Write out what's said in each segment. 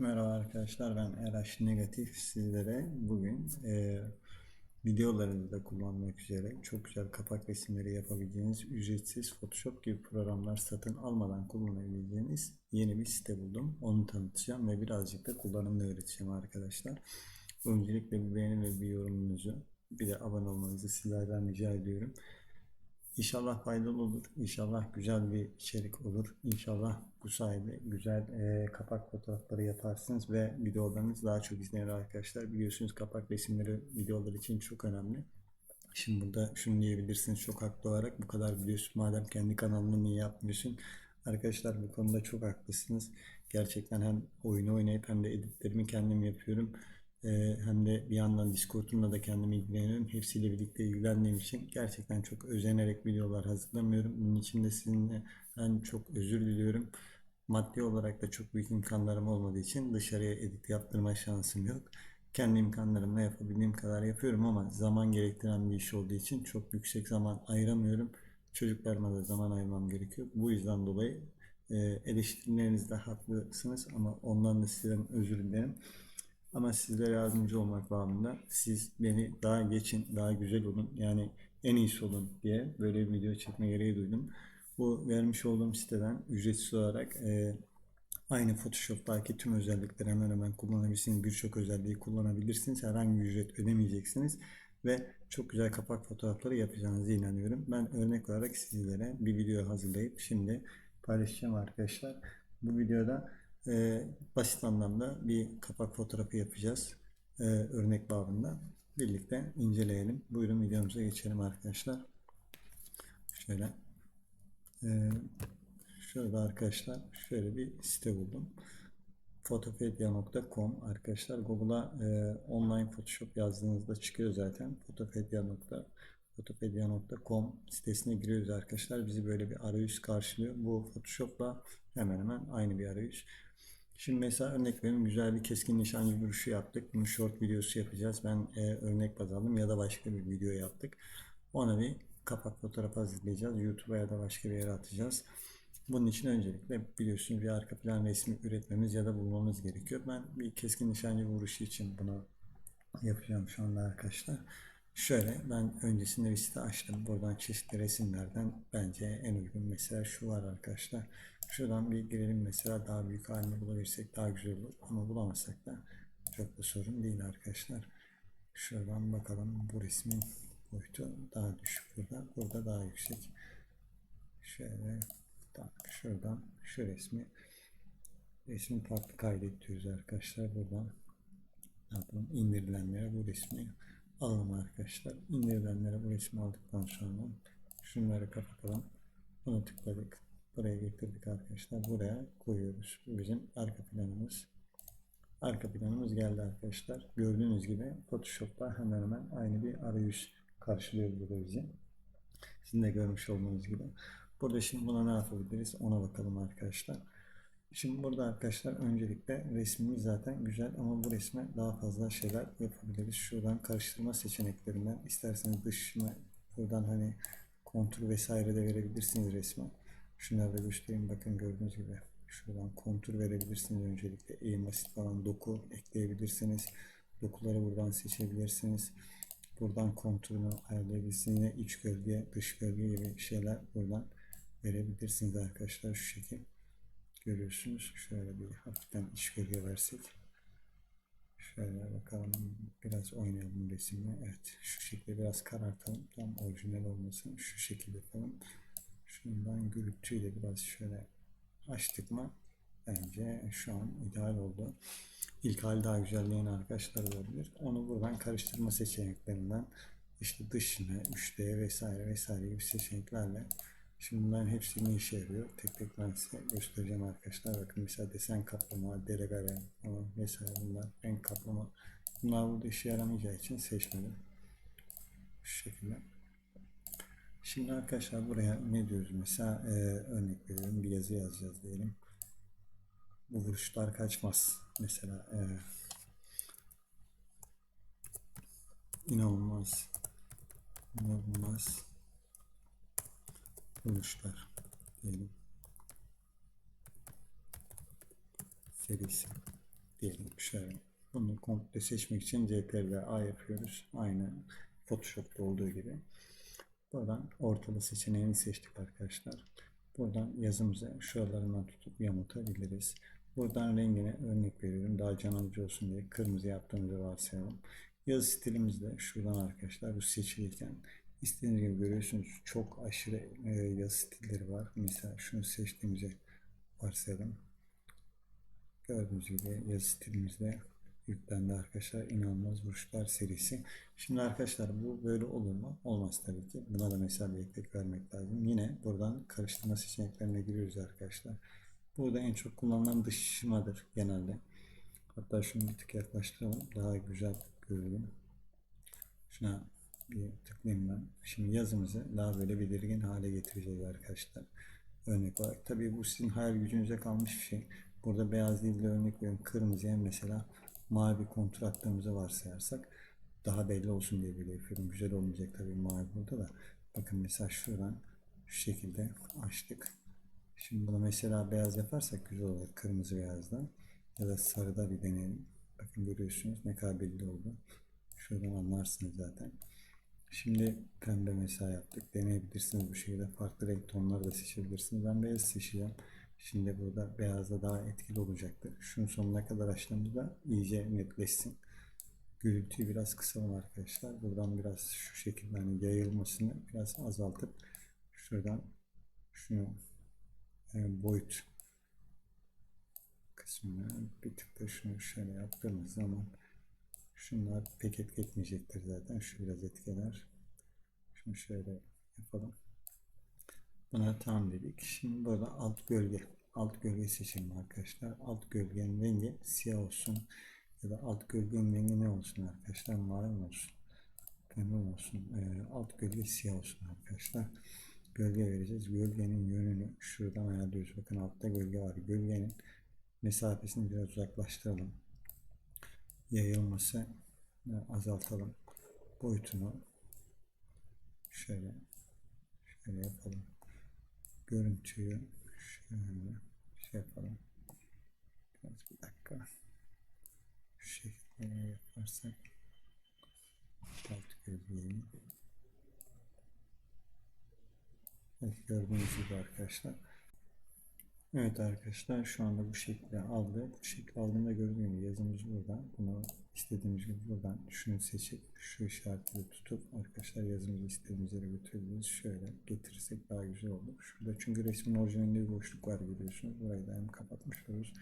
Merhaba arkadaşlar ben Eraş Negatif sizlere bugün e, videolarınızda kullanmak üzere çok güzel kapak resimleri yapabileceğiniz ücretsiz Photoshop gibi programlar satın almadan kullanabileceğiniz yeni bir site buldum. Onu tanıtacağım ve birazcık da kullanımını öğreteceğim arkadaşlar. Öncelikle bir beğeni ve bir yorumunuzu bir de abone olmanızı sizlerden rica ediyorum. İnşallah faydalı olur. İnşallah güzel bir içerik olur. İnşallah bu sayede güzel e, kapak fotoğrafları yaparsınız ve videolarınız daha çok izlenir arkadaşlar. Biliyorsunuz kapak resimleri videolar için çok önemli. Şimdi burada şunu diyebilirsiniz çok haklı olarak bu kadar biliyorsun madem kendi kanalını niye yapmıyorsun? Arkadaşlar bu konuda çok haklısınız. Gerçekten hem oyunu oynayıp hem de editlerimi kendim yapıyorum. Ee, hem de bir yandan Discord'umla da kendimi ilgileniyorum. Hepsiyle birlikte ilgilendiğim için gerçekten çok özenerek videolar hazırlamıyorum. Bunun için de sizinle çok özür diliyorum. Maddi olarak da çok büyük imkanlarım olmadığı için dışarıya edit yaptırma şansım yok. Kendi imkanlarımla yapabildiğim kadar yapıyorum ama zaman gerektiren bir iş olduğu için çok yüksek zaman ayıramıyorum. Çocuklarıma da zaman ayırmam gerekiyor. Bu yüzden dolayı e, eleştirilerinizde haklısınız ama ondan da sizden özür dilerim. Ama sizlere yardımcı olmak bağlamında siz beni daha geçin, daha güzel olun yani en iyisi olun diye böyle bir video çekme gereği duydum. Bu vermiş olduğum siteden ücretsiz olarak e, aynı Photoshop'taki tüm özellikleri hemen hemen kullanabilirsiniz. Birçok özelliği kullanabilirsiniz. Herhangi bir ücret ödemeyeceksiniz ve çok güzel kapak fotoğrafları yapacağınızı inanıyorum. Ben örnek olarak sizlere bir video hazırlayıp şimdi paylaşacağım arkadaşlar. Bu videoda e, basit anlamda bir kapak fotoğrafı yapacağız. E, örnek babında. Birlikte inceleyelim. Buyurun videomuza geçelim arkadaşlar. Şöyle. E, şurada arkadaşlar şöyle bir site buldum. Fotopedia.com arkadaşlar Google'a e, online Photoshop yazdığınızda çıkıyor zaten. Fotopedia.com sitesine giriyoruz arkadaşlar. Bizi böyle bir arayüz karşılıyor. Bu Photoshop'la hemen hemen aynı bir arayüz. Şimdi mesela örnek verelim güzel bir keskin nişancı vuruşu yaptık. Bunu short videosu yapacağız. Ben e, örnek baz aldım ya da başka bir video yaptık. Ona bir kapak fotoğraf hazırlayacağız. YouTube'a ya da başka bir yere atacağız. Bunun için öncelikle biliyorsunuz bir arka plan resmi üretmemiz ya da bulmamız gerekiyor. Ben bir keskin nişancı vuruşu için bunu yapacağım şu anda arkadaşlar. Şöyle ben öncesinde bir site açtım. Buradan çeşitli resimlerden bence en uygun mesela şu var arkadaşlar. Şuradan bir girelim mesela daha büyük halini bulabilirsek daha güzel olur. Ama bulamazsak da çok da sorun değil arkadaşlar. Şuradan bakalım bu resmin boyutu daha düşük burada. Burada daha yüksek. Şöyle şuradan şu resmi resmi farklı kaydet diyoruz arkadaşlar. Buradan ne yapalım indirilenlere bu resmi alalım arkadaşlar. İndirilenlere bu resmi aldıktan sonra şunları kapatalım. Bunu tıkladık. Buraya getirdik arkadaşlar. Buraya koyuyoruz. Bizim arka planımız. Arka planımız geldi arkadaşlar. Gördüğünüz gibi Photoshop'ta hemen hemen aynı bir arayüz karşılıyor burada bizi. Sizin de görmüş olduğunuz gibi. Burada şimdi buna ne yapabiliriz ona bakalım arkadaşlar. Şimdi burada arkadaşlar öncelikle resmimiz zaten güzel ama bu resme daha fazla şeyler yapabiliriz. Şuradan karıştırma seçeneklerinden isterseniz dışına buradan hani kontur vesaire de verebilirsiniz resme. Şunları da göstereyim. Bakın gördüğünüz gibi şuradan kontur verebilirsiniz öncelikle. Eğim basit falan doku ekleyebilirsiniz. Dokuları buradan seçebilirsiniz. Buradan konturunu ayarlayabilirsiniz. Yine iç gölge, dış gölge gibi şeyler buradan verebilirsiniz arkadaşlar şu şekil. Görüyorsunuz. Şöyle bir hafiften iç gölge versek. Şöyle bakalım biraz oynayalım resimle. Evet şu şekilde biraz karartalım. Tam orijinal olmasın. Şu şekilde yapalım. Şundan gürültüyle biraz şöyle açtık mı bence şu an ideal oldu. İlk hali daha güzelleyen arkadaşlar olabilir. Onu buradan karıştırma seçeneklerinden işte dışına, 3D vesaire vesaire gibi seçeneklerle Şimdi bunların hepsi ne işe yarıyor? Tek tek ben size göstereceğim arkadaşlar. Bakın mesela desen kaplama, deregare falan vesaire bunlar. Renk kaplama. Bunlar burada işe yaramayacağı için seçmedim. Şu şekilde. Şimdi arkadaşlar buraya ne diyoruz mesela e, örnek veriyorum bir yazı yazacağız diyelim. Bu vuruşlar kaçmaz. Mesela e, inanılmaz inanılmaz vuruşlar diyelim serisi diyelim şöyle. Bunu komple seçmek için CTRL A yapıyoruz. Aynı Photoshop'ta olduğu gibi. Buradan ortada seçeneğini seçtik arkadaşlar. Buradan yazımızı şuralarından tutup yamultabiliriz. Buradan rengine örnek veriyorum. Daha can alıcı olsun diye kırmızı yaptığımızı varsayalım. Yazı stilimiz de şuradan arkadaşlar bu seçilirken istediğiniz gibi görüyorsunuz çok aşırı e, yazı stilleri var. Mesela şunu seçtiğimizi varsayalım. Gördüğünüz gibi yazı stilimizde yüklendi arkadaşlar. İnanılmaz vuruşlar serisi. Şimdi arkadaşlar bu böyle olur mu? Olmaz tabii ki. Buna da mesela bir ekmek vermek lazım. Yine buradan karıştırma seçeneklerine giriyoruz arkadaşlar. Burada en çok kullanılan dışışmadır genelde. Hatta şunu bir tık yaklaştıralım. Daha güzel görelim. Şuna bir tıklayayım ben. Şimdi yazımızı daha böyle belirgin hale getireceğiz arkadaşlar. Örnek olarak. Tabii bu sizin hayal gücünüze kalmış bir şey. Burada beyaz değil de örnek veriyorum kırmızıya mesela mavi kontur attığımızı varsayarsak daha belli olsun diye böyle yapıyorum. Güzel olmayacak tabii mavi burada da. Bakın mesela şuradan şu şekilde açtık. Şimdi bunu mesela beyaz yaparsak güzel olur. Kırmızı beyazdan ya da sarıda bir deneyelim. Bakın görüyorsunuz ne kadar belli oldu. Şuradan anlarsınız zaten. Şimdi pembe mesela yaptık. Deneyebilirsiniz bu şekilde. Farklı renk tonları da seçebilirsiniz. Ben beyaz seçeceğim. Şimdi burada beyazda daha etkili olacaktır. Şunun sonuna kadar açtığımızda iyice netleşsin. Gürültüyü biraz kısalım arkadaşlar. Buradan biraz şu şekilde hani yayılmasını biraz azaltıp şuradan şunu e, boyut kısmını bir tık da şunu şöyle yaptığımız zaman şunlar pek etki etmeyecektir zaten. Şu biraz etkiler. Şunu şöyle yapalım. Buna tamam dedik. Şimdi burada alt gölge. Alt gölge seçelim arkadaşlar. Alt gölgenin rengi siyah olsun. Ya da alt gölgenin rengi ne olsun arkadaşlar? Mavi olsun. Pembe olsun. Ee, alt gölge siyah olsun arkadaşlar. Gölge vereceğiz. Gölgenin yönünü şuradan ayarlıyoruz. Bakın altta gölge var. Gölgenin mesafesini biraz uzaklaştıralım. Yayılması azaltalım. Boyutunu şöyle şöyle yapalım görüntüyü şöyle şey yapalım. Biraz bir dakika. Şu şekilde yaparsak alt gözleyelim. Evet gördüğünüz gibi arkadaşlar. Evet arkadaşlar şu anda bu şekilde aldı. Bu şekilde aldığında gördüğünüz gibi yazımız burada. Bunu istediğimiz gibi buradan şunu seçip şu işaretleri tutup arkadaşlar yazımızı istediğimiz yere götürebiliriz. Şöyle getirirsek daha güzel olur. Şurada çünkü resmin orijinalinde bir boşluk var görüyorsunuz. Burayı da hem kapatmış oluruz.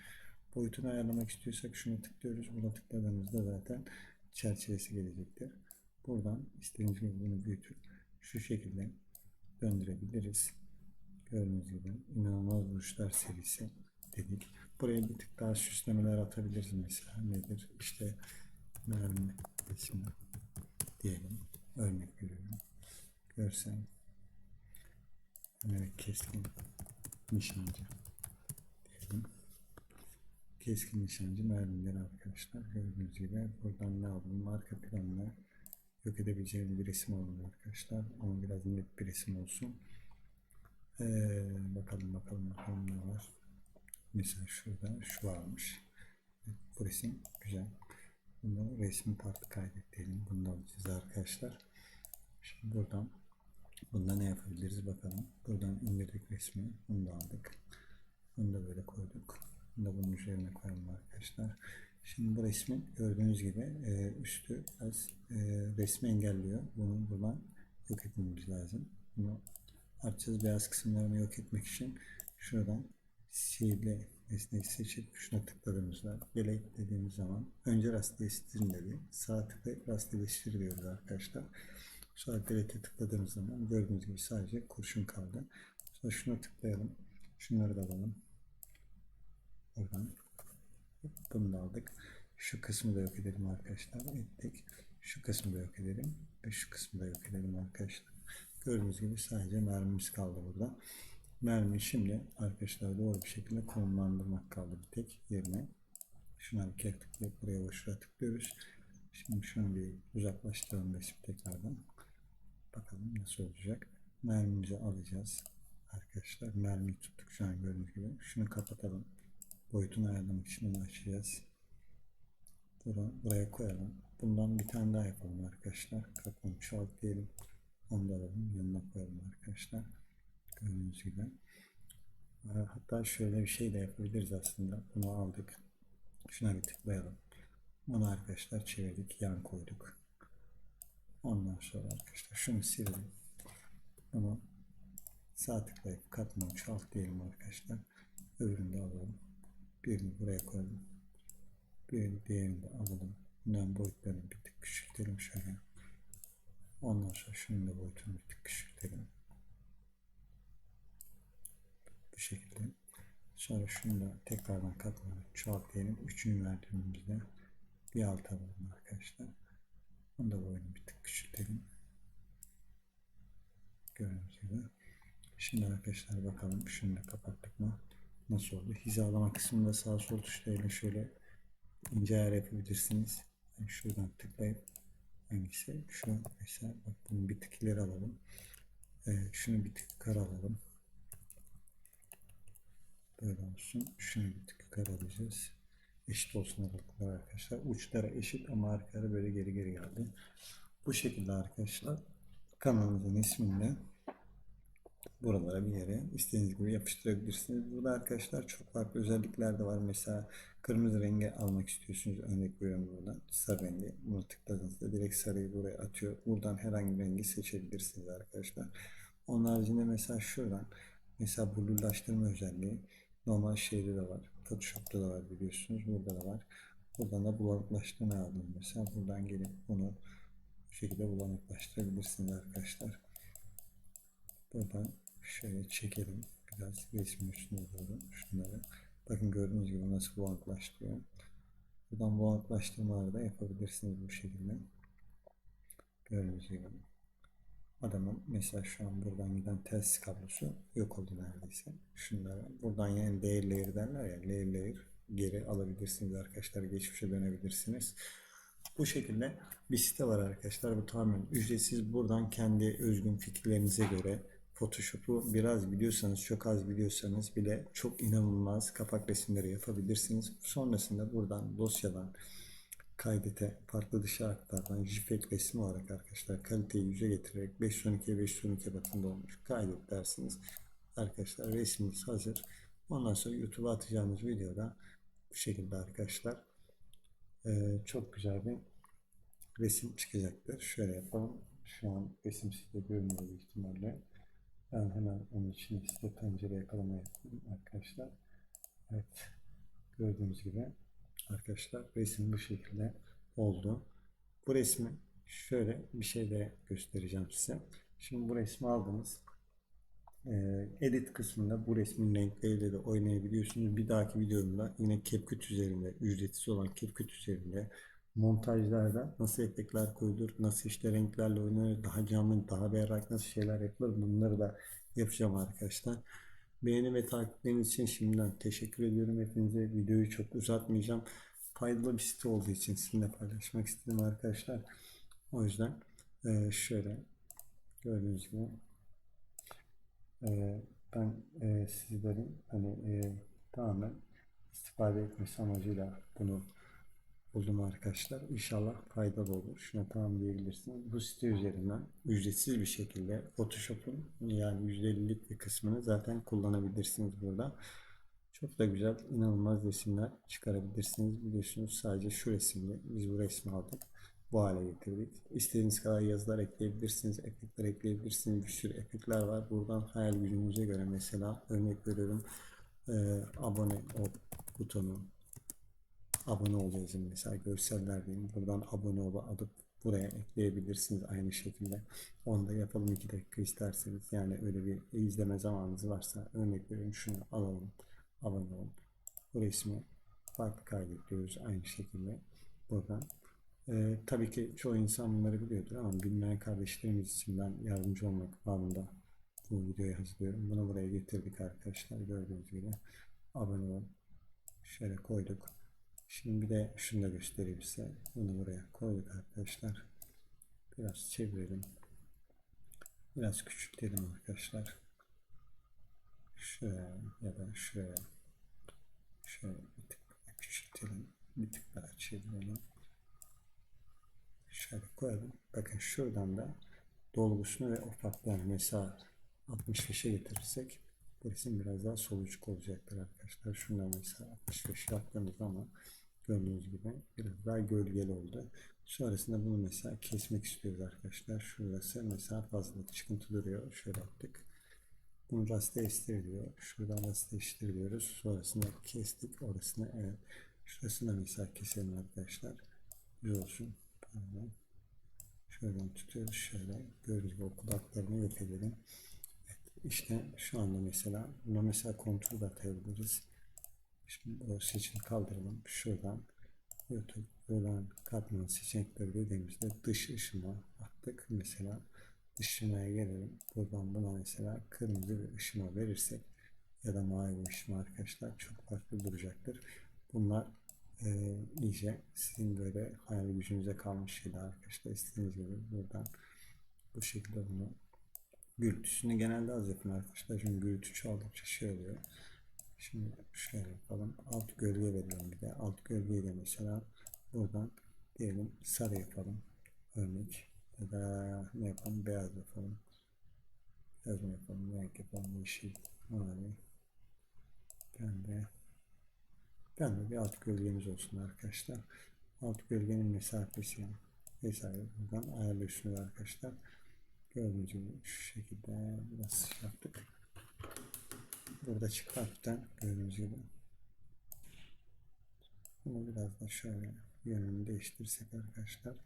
Boyutunu ayarlamak istiyorsak şunu tıklıyoruz. Buna tıkladığımızda zaten çerçevesi gelecektir. Buradan istediğimiz gibi bunu büyütüp şu şekilde döndürebiliriz. Gördüğünüz gibi inanılmaz vuruşlar serisi dedik. Buraya bir tık daha süslemeler atabiliriz mesela. Nedir? İşte mermi ismi diyelim. Örnek veriyorum. Görsel evet, keskin nişancı diyelim. Keskin nişancı mermileri arkadaşlar. Gördüğünüz gibi buradan ne aldım? Arka planla yok edebileceğim bir resim oldu arkadaşlar. Ama biraz net bir resim olsun. Ee, bakalım bakalım bakalım ne var. Mesela şurada şu varmış. Evet, bu resim güzel. Bunu resmi parti kaydedelim. Bunu da alacağız arkadaşlar. Şimdi buradan bunda ne yapabiliriz bakalım. Buradan indirdik resmi. Bunu da aldık. Bunu da böyle koyduk. Bunu da bunun üzerine koyalım arkadaşlar. Şimdi bu resmin gördüğünüz gibi e, üstü biraz e, resmi engelliyor. Bunu buradan yok etmemiz lazım. Bunu açacağız beyaz kısımlarını yok etmek için şuradan sihirli nesneyi seçip şuna tıkladığımızda delete dediğimiz zaman önce rastleştirin dedi. Sağ tıklayıp rastleştir diyoruz arkadaşlar. Sonra delete'e tıkladığımız zaman gördüğünüz gibi sadece kurşun kaldı. Sonra şuna tıklayalım. Şunları da alalım. Oradan. Bunu da aldık. Şu kısmı da yok edelim arkadaşlar. Ettik. Şu kısmı da yok edelim. Ve şu kısmı da yok edelim arkadaşlar. Gördüğünüz gibi sadece mermimiz kaldı burada. Mermi şimdi arkadaşlar doğru bir şekilde konumlandırmak kaldı bir tek yerine. Şuna bir kere tıklayıp buraya boşluğa tıklıyoruz. Şimdi şunu bir uzaklaştıralım resim tekrardan. Bakalım nasıl olacak. Mermimizi alacağız. Arkadaşlar mermiyi tuttuk şu an gördüğünüz gibi. Şunu kapatalım. Boyutunu ayarlamak için onu açacağız. Bura- buraya koyalım. Bundan bir tane daha yapalım arkadaşlar. Katmanı çoğalt diyelim. Onu da alalım. Yanına koyalım arkadaşlar. Gördüğünüz gibi. Ee, Hatta şöyle bir şey de yapabiliriz aslında. Bunu aldık. Şuna bir tıklayalım. Bunu arkadaşlar çevirdik. Yan koyduk. Ondan sonra arkadaşlar şunu silelim. Bunu sağ tıklayıp katmanı çoğalt diyelim arkadaşlar. Öbürünü de alalım. Birini buraya koyalım. Bir diğerini de alalım. Bunların boyutlarını bir tık küçültelim şöyle. Ondan sonra şunun da boyutunu bir tık küçültelim. Bu şekilde. Sonra şunu da tekrardan katmanı çoğalt diyelim. Üçünü verdiğimizde bir alt alalım arkadaşlar. Onu da boyunu bir tık küçültelim. Gördüğünüz gibi. Şimdi arkadaşlar bakalım şunu da kapattık mı? Nasıl oldu? Hizalama kısmında sağ sol tuşlarıyla şöyle ince ayar yapabilirsiniz. Yani şuradan tıklayıp hangisi? Şu mesela bak bunu bir tık ileri alalım. Ee, şunu bir tık yukarı alalım. Böyle olsun. Şunu bir tık yukarı alacağız. Eşit olsun aralıklar arkadaşlar. Uçlara eşit ama arkaları böyle geri geri geldi. Bu şekilde arkadaşlar kanalımızın ismini buralara bir yere istediğiniz gibi yapıştırabilirsiniz. Burada arkadaşlar çok farklı özellikler de var. Mesela kırmızı rengi almak istiyorsunuz. Örnek veriyorum buradan. Sarı rengi. Bunu tıkladığınızda direkt sarıyı buraya atıyor. Buradan herhangi bir rengi seçebilirsiniz arkadaşlar. Onun haricinde mesela şuradan mesela blue'laştırma özelliği normal şeyde de var. Photoshop'ta da var biliyorsunuz. Burada da var. Buradan da bulanıklaştırma aldım mesela. Buradan gelip bunu bu şekilde bulanıklaştırabilirsiniz arkadaşlar. Buradan şöyle çekelim. Biraz resmin üstüne doğru şunları. Bakın gördüğünüz gibi nasıl bulanıklaştırıyor. Buradan bulanıklaştırmaları da yapabilirsiniz bu şekilde. Gördüğünüz gibi. Adamın mesela şu an buradan giden telsiz kablosu yok oldu neredeyse. Şunları buradan yani layer layer derler ya layer layer geri alabilirsiniz arkadaşlar. Geçmişe dönebilirsiniz. Bu şekilde bir site var arkadaşlar. Bu tamamen ücretsiz. Buradan kendi özgün fikirlerinize göre Photoshop'u biraz biliyorsanız, çok az biliyorsanız bile çok inanılmaz kapak resimleri yapabilirsiniz. Sonrasında buradan dosyadan kaydete, farklı dışı aktardan JPEG resmi olarak arkadaşlar kaliteyi yüze getirerek 512'ye 512 bakımda olmuş kaydet dersiniz. Arkadaşlar resmimiz hazır. Ondan sonra YouTube'a atacağımız videoda bu şekilde arkadaşlar ee, çok güzel bir resim çıkacaktır. Şöyle yapalım. Şu an resim sizde görünüyor büyük ihtimalle. Ben hemen onun için size pencere yakalama yapayım arkadaşlar. Evet. Gördüğünüz gibi arkadaşlar resim bu şekilde oldu. Bu resmi şöyle bir şey de göstereceğim size. Şimdi bu resmi aldınız. Ee, edit kısmında bu resmin renkleriyle de oynayabiliyorsunuz. Bir dahaki videomda yine CapCut üzerinde, ücretsiz olan CapCut üzerinde montajlarda nasıl efektler koyulur, nasıl işte renklerle oynanır, daha canlı, daha berrak nasıl şeyler yapılır bunları da yapacağım arkadaşlar. Beğeni ve takipleriniz için şimdiden teşekkür ediyorum hepinize. Videoyu çok uzatmayacağım. Faydalı bir site olduğu için sizinle paylaşmak istedim arkadaşlar. O yüzden e, şöyle gördüğünüz gibi e, ben e, sizlerin hani e, tamamen istifade etmesi amacıyla bunu buldum arkadaşlar. İnşallah faydalı olur. Şuna tamam diyebilirsiniz. Bu site üzerinden ücretsiz bir şekilde Photoshop'un yani %50'lik bir kısmını zaten kullanabilirsiniz burada. Çok da güzel, inanılmaz resimler çıkarabilirsiniz. Biliyorsunuz sadece şu resimle biz bu resmi aldık. Bu hale getirdik. İstediğiniz kadar yazılar ekleyebilirsiniz, efektler ekleyebilirsiniz. Bir sürü efektler var. Buradan hayal gücünüze göre mesela örnek veriyorum e, abone ol butonu abone ol yazın mesela görseller diyeyim. Buradan abone ol alıp buraya ekleyebilirsiniz aynı şekilde. Onu da yapalım 2 dakika isterseniz. Yani öyle bir izleme zamanınız varsa örnek veriyorum şunu alalım. Abone olun. Bu resmi farklı kaydediyoruz aynı şekilde. Buradan. Ee, tabii ki çoğu insan bunları biliyordur ama bilmeyen kardeşlerimiz için ben yardımcı olmak babında bu videoyu hazırlıyorum. Bunu buraya getirdik arkadaşlar. Gördüğünüz gibi. Abone olun. Şöyle koyduk. Şimdi bir de şunu da göstereyim size. Bunu buraya koyduk arkadaşlar. Biraz çevirelim. Biraz küçültelim arkadaşlar. Şöyle ya da şöyle. Şöyle bir tık küçültelim. Bir tık daha çevirelim. şöyle koyalım. Bakın şuradan da dolgusunu ve opaklığını mesela 65'e getirirsek bu resim biraz daha solucuk olacaktır arkadaşlar. Şundan mesela 65 yaptığımız zaman gördüğünüz gibi biraz daha gölgeli oldu. Sonrasında bunu mesela kesmek istiyoruz arkadaşlar. Şurası mesela fazla çıkıntı duruyor. Şöyle yaptık. Bunu rasta estiriyor. Şuradan rasta estiriyoruz. Sonrasında kestik. Orasını evet. Şurasını da mesela keselim arkadaşlar. Güzel olsun. Pardon. Şuradan tutuyoruz. Şöyle gördüğünüz gibi o kulaklarını yok edelim. Evet, işte şu anda mesela buna mesela kontrol da atabiliriz. Şimdi o seçimi kaldıralım. Şuradan YouTube buradan katman seçenekleri dediğimizde dış ışıma attık. Mesela ışımaya gelelim. Buradan buna mesela kırmızı bir ışıma verirsek ya da mavi bir ışıma arkadaşlar çok farklı duracaktır. Bunlar e, iyice sizin böyle hayal gücünüze kalmış şeyler arkadaşlar. İstediğiniz gibi buradan bu şekilde bunu gürültüsünü genelde az yapın arkadaşlar. Çünkü gürültü çaldıkça şey oluyor. Şimdi şöyle yapalım. Alt gölge verelim bir de. Alt gölgeyi de mesela buradan diyelim sarı yapalım. Örnek. Ya da ne yapalım? Beyaz yapalım. Beyaz mı yapalım? Renk yapalım. Yeşil, mavi, pembe. Pembe bir alt gölgemiz olsun arkadaşlar. Alt gölgenin mesafesi vesaire buradan ayarlıyorsunuz arkadaşlar. Gördüğünüz gibi şu şekilde biraz şey yaptık. Burada çıktı hafiften gördüğünüz gibi. Bunu biraz da şöyle yönünü değiştirsek arkadaşlar.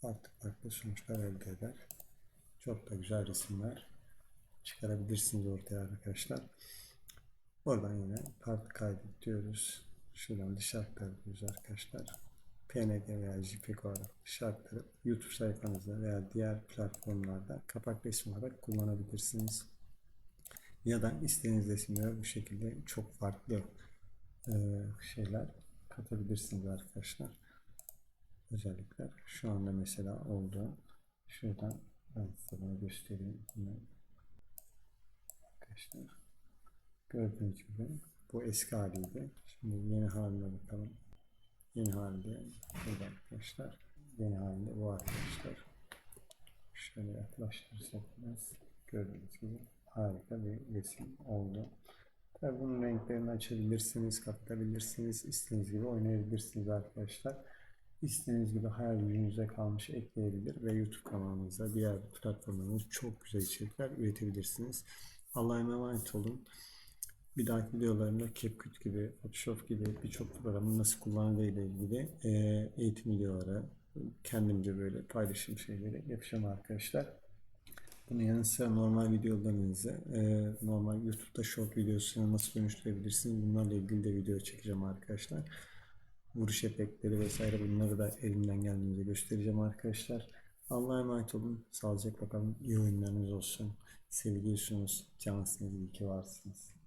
Farklı farklı sonuçlar elde eder. Çok da güzel resimler çıkarabilirsiniz ortaya arkadaşlar. Oradan yine part kaydet diyoruz. Şuradan dışarı aktarıyoruz arkadaşlar. PNG veya JPEG olarak şartları YouTube sayfanızda veya diğer platformlarda kapak resmi olarak kullanabilirsiniz. Ya da istediğiniz resimlere bu şekilde çok farklı e, şeyler katabilirsiniz arkadaşlar. Özellikler. Şu anda mesela oldu. Şuradan ben size göstereyim. Arkadaşlar. Gördüğünüz gibi bu eski haliydi. Şimdi yeni haline bakalım. Yeni halde burada arkadaşlar. Yeni halde bu arkadaşlar. Şöyle yaklaştırırsak biraz gördüğünüz gibi harika bir resim oldu. Tabi bunun renklerini açabilirsiniz, kapatabilirsiniz, istediğiniz gibi oynayabilirsiniz arkadaşlar. İstediğiniz gibi hayal gücünüze kalmış ekleyebilir ve YouTube kanalınızda diğer platformlarınızda çok güzel içerikler üretebilirsiniz. Allah'a emanet olun. Bir dahaki videolarımda CapCut gibi, Photoshop gibi birçok programın nasıl kullanıldığı ile ilgili e, eğitim videoları, kendimce böyle paylaşım şeyleri yapacağım arkadaşlar. Bunun yanı sıra normal videolarınızı, e, normal YouTube'da short videosuna nasıl dönüştürebilirsiniz bunlarla ilgili de video çekeceğim arkadaşlar. Vuruş efektleri vesaire bunları da elimden geldiğince göstereceğim arkadaşlar. Allah'a emanet olun. Sağlıcakla kalın. İyi oyunlarınız olsun. Seviliyorsunuz. Cansınız. İyi ki varsınız.